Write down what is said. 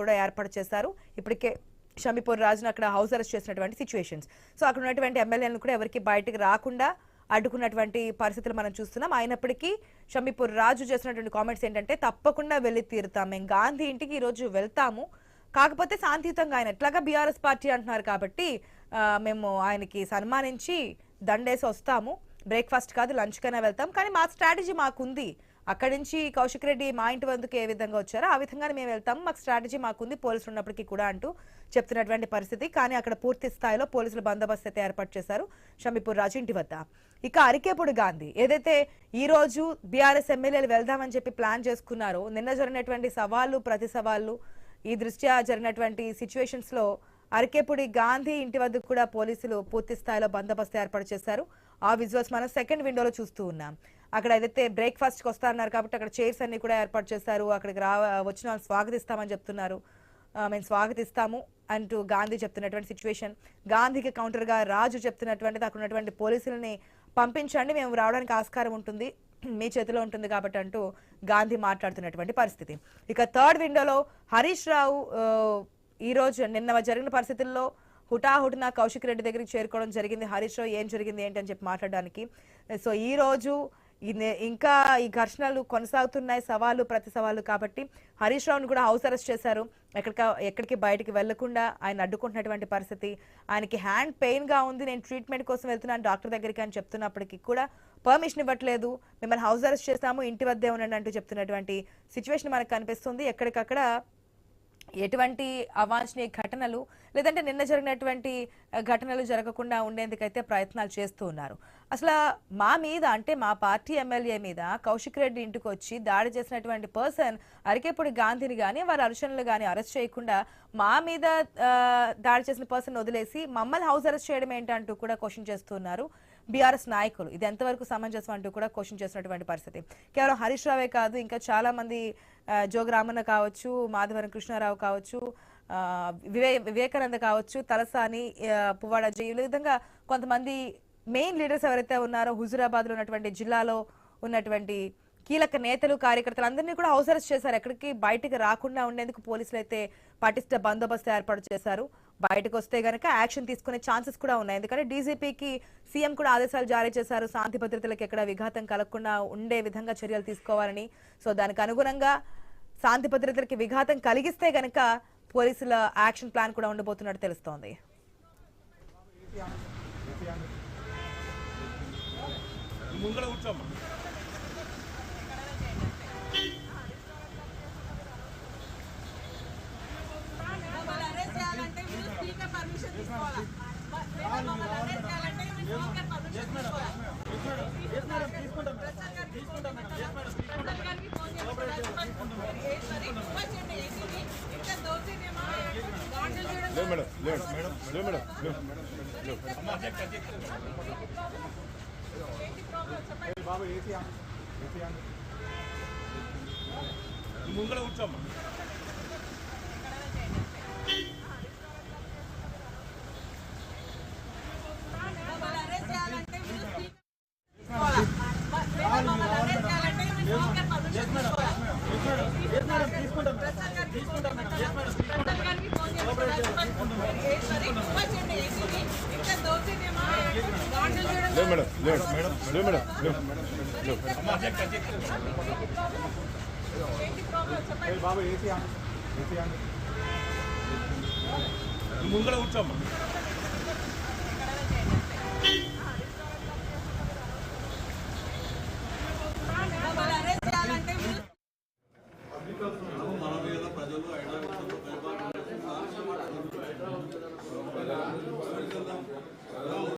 కూడా ఏర్పాటు చేశారు. ఇప్పటికే షమీపూర్ రాజును అక్కడ హౌస్ అరెస్ట్ చేసినటువంటి సిచ్యువేషన్స్ సో అక్కడ ఉన్నటువంటి ఎమ్మెల్యేలను కూడా ఎవరికి బయటకు రాకుండా అడ్డుకున్నటువంటి పరిస్థితులు మనం చూస్తున్నాం. అయినప్పటికీ షమీపూర్ రాజు చేసినటువంటి కామెంట్స్ ఏంటంటే తప్పకుండా వెళ్ళి తీరుతాం. మేము గాంధీ ఇంటికి ఈరోజు వెళ్తాము. కాకపోతే శాంతియుతంగా ఆయన ఎట్లాగా బీఆర్ఎస్ పార్టీ అంటున్నారు కాబట్టి మేము ఆయనకి సన్మానించి దండేసి వస్తాము. బ్రేక్ఫాస్ట్ కాదు లంచ్కైనా వెళ్తాం. కానీ మా స్ట్రాటజీ మాకుంది. అక్కడి నుంచి కౌశిక్ రెడ్డి మా ఇంటి వందుకు ఏ విధంగా వచ్చారో ఆ విధంగానే మేము వెళ్తాము మాకు స్ట్రాటజీ మాకుంది. పోలీసులు ఉన్నప్పటికీ కూడా అంటూ చెప్తున్నటువంటి పరిస్థితి. కానీ అక్కడ పూర్తి స్థాయిలో పోలీసులు బందోబస్తు అయితే ఏర్పాటు చేశారు షమీపూర్ రాజు ఇంటి వద్ద. ఇక అరికేపుడు గాంధీ ఏదైతే ఈ రోజు బీఆర్ఎస్ ఎమ్మెల్యేలు వెళ్దామని చెప్పి ప్లాన్ చేసుకున్నారో నిన్న జరిగినటువంటి సవాళ్ళు ప్రతి సవాళ్ళు ఈ దృష్ట్యా జరిగినటువంటి సిచ్యువేషన్స్లో అరకేపుడి గాంధీ ఇంటి వద్దకు కూడా పోలీసులు పూర్తి స్థాయిలో బందోబస్తు ఏర్పాటు చేశారు. ఆ విజువల్స్ మనం సెకండ్ విండోలో చూస్తూ ఉన్నాం. అక్కడ ఏదైతే బ్రేక్ఫాస్ట్కి వస్తారన్నారు కాబట్టి అక్కడ చైర్స్ అన్ని కూడా ఏర్పాటు చేశారు. అక్కడికి రా వచ్చిన వాళ్ళు స్వాగతిస్తామని చెప్తున్నారు. మేము స్వాగతిస్తాము అంటూ గాంధీ చెప్తున్నటువంటి సిచ్యువేషన్. గాంధీకి కౌంటర్గా గా రాజు చెప్తున్నటువంటిది అక్కడ ఉన్నటువంటి పోలీసులని పంపించండి మేము రావడానికి ఆస్కారం ఉంటుంది మీ చేతిలో ఉంటుంది కాబట్టి అంటూ గాంధీ మాట్లాడుతున్నటువంటి పరిస్థితి. ఇక థర్డ్ విండోలో హరీష్ రావు ఈరోజు ఈ రోజు నిన్న జరిగిన పరిస్థితుల్లో హుటాహుటిన కౌశిక్ రెడ్డి దగ్గరికి చేరుకోవడం జరిగింది. హరీష్ రావు ఏం జరిగింది ఏంటని చెప్పి మాట్లాడడానికి. సో ఈరోజు ఇంకా ఈ ఘర్షణలు కొనసాగుతున్నాయి సవాలు ప్రతి సవాలు కాబట్టి హరీష్ రావుని కూడా హౌస్ అరెస్ట్ చేశారు. ఎక్కడికి ఎక్కడికి బయటికి వెళ్ళకుండా ఆయన అడ్డుకుంటున్నటువంటి పరిస్థితి. ఆయనకి హ్యాండ్ పెయిన్గా ఉంది నేను ట్రీట్మెంట్ కోసం వెళ్తున్నాను డాక్టర్ దగ్గరికి అని చెప్తున్నప్పటికీ కూడా పర్మిషన్ ఇవ్వట్లేదు. మిమ్మల్ని హౌస్ అరెస్ట్ చేస్తాము ఇంటి వద్దే ఉండండి అంటూ చెప్తున్నటువంటి సిచ్యువేషన్ మనకు కనిపిస్తుంది. ఎక్కడికక్కడ ఎటువంటి అవాంఛనీయ ఘటనలు లేదంటే నిన్న జరిగినటువంటి ఘటనలు జరగకుండా ఉండేందుకైతే ప్రయత్నాలు చేస్తూ ఉన్నారు. అసలు మా మీద అంటే మా పార్టీ ఎమ్మెల్యే మీద కౌశిక్ రెడ్డి ఇంటికి వచ్చి దాడి చేసినటువంటి పర్సన్ అరికేపూడి గాంధీని కానీ వారి అనుచరులు కానీ అరెస్ట్ చేయకుండా మా మీద దాడి చేసిన పర్సన్ వదిలేసి మమ్మల్ని హౌస్ అరెస్ట్ చేయడం ఏంటంటూ కూడా క్వశ్చన్ చేస్తున్నారు బీఆర్ఎస్ నాయకులు. ఇది ఎంతవరకు సమంజసం అంటూ కూడా క్వశ్చన్ చేసినటువంటి పరిస్థితి. కేవలం హరీష్ రావే కాదు ఇంకా చాలా మంది జోగి రామన్న కావచ్చు మాధవరం కృష్ణారావు కావచ్చు వివే వివేకానంద కావచ్చు తలసాని పువ్వాడ అజయ్ ఈ విధంగా కొంతమంది మెయిన్ లీడర్స్ ఎవరైతే ఉన్నారో హుజురాబాద్లో ఉన్నటువంటి జిల్లాలో ఉన్నటువంటి కీలక నేతలు కార్యకర్తలు అందరినీ కూడా హౌస్ అరెస్ట్ చేశారు. ఎక్కడికి? బయటకు రాకుండా ఉండేందుకు పోలీసులు అయితే పటిష్ట బందోబస్తు ఏర్పాటు చేశారు. బయటకు వస్తే గనక యాక్షన్ తీసుకునే ఛాన్సెస్ కూడా ఉన్నాయి. ఎందుకంటే డీజీపీకి సీఎం కూడా ఆదేశాలు జారీ చేశారు. శాంతి భద్రతలకు ఎక్కడ విఘాతం కలగకుండా ఉండే విధంగా చర్యలు తీసుకోవాలని. సో దానికి అనుగుణంగా శాంతి భద్రతలకి విఘాతం కలిగిస్తే గనక పోలీసుల యాక్షన్ ప్లాన్ కూడా ఉండబోతున్నట్టు తెలుస్తోంది. ముంగళ కూర్చోమ్మా. లేదు మేడం లేదు మేడం లేదు మేడం లేదు ముందర కూర్చోమ్మా. దాడులు చేయడం లేదు మేడం లేదు మేడం లేదు మేడం లేదు ఏంటి ప్రాబ్లం చెప్పండి ముంగళ కూర్చోమ్మా